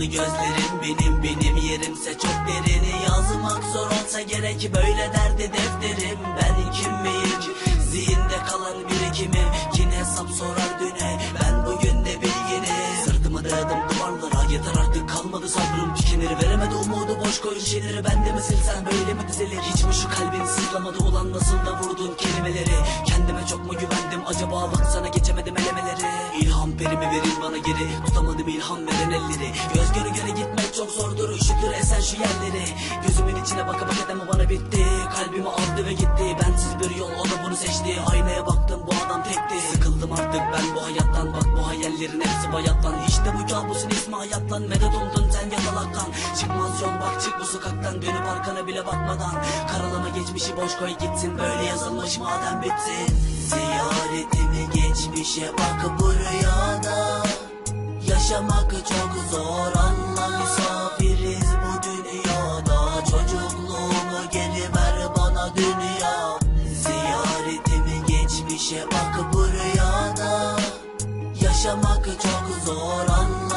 Yaşlı gözlerim benim benim yerimse çok derini Yazmak zor olsa gerek böyle derdi defterim. Ben kim miyim? Zihinde kalan birikimim. Kin hesap sorar düne. Ben bugün de bilgini Sırtımı dayadım duvarlara. Yeter artık kalmadı sabrım. Tükenir Veremedi umudu. Boş koyun şeyleri ben de mi silsem böyle mi dizilir? Hiç mi şu kalbin sızlamadı ulan nasıl da vurdun kelimeleri? Kendime çok mu güvendim? Acaba baksana geçemedim elemeleri İlham perimi verin bana geri. Tutamadım ilham veren elleri. Göz göre göre gitmek çok zordur. Üşütür esen şu yerleri Gözümün içine baka baka deme bana bitti. Kalbimi aldı ve gitti. Bensiz bir yol o da bunu seçti. Aynaya baktım bu adam tekti. Sıkıldım artık ben bu hayattan. Bak bu hayallerin hepsi bayattan. İşte bu kabusun ismi hayattan. Medet umdun sen yatalaktan. Çıkmaz yol bak çık bu sokaktan. Dönüp arkana bile bakmadan. Karalama geçmişi boş koy gitsin. Böyle yazılmış madem bitsin Ziyaretimi geçmişe bak bu rüyada Yaşamak çok zor anla misafiriz bu dünyada. Çocukluğumu geri ver bana dünya. Ziyaretimi geçmişe bak bu rüyada Yaşamak çok zor anla